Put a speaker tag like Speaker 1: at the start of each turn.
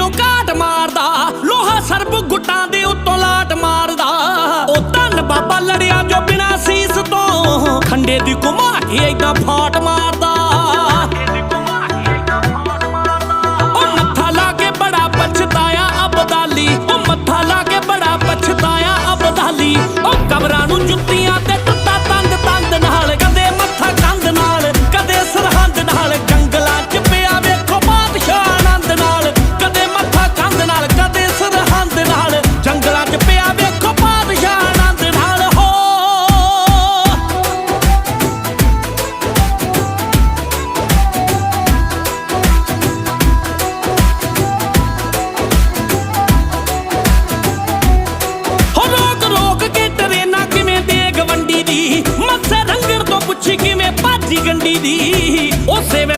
Speaker 1: ਓ ਕਾਟ ਮਾਰਦਾ, ਲੋਹਾ ਸਰਬ ਗੁੱਟਾਂ ਦੇ ਉੱਤੋਂ ਲਾਟ ਮਾਰਦਾ। ਉਹ ਧੰਨ ਬਾਬਾ ਲੜਿਆ ਜੋ ਬਿਨਾ ਸੀਸ ਤੋਂ ਖੰਡੇ ਦੀ ਘੁਮਾ ਕੇ ਫਾਟ ਮਾਰ ਪੁੱਛ ਕਿਵੇਂ ਭਾਜੀ ਗੰਡੀ ਦੀ? ਉਸੇ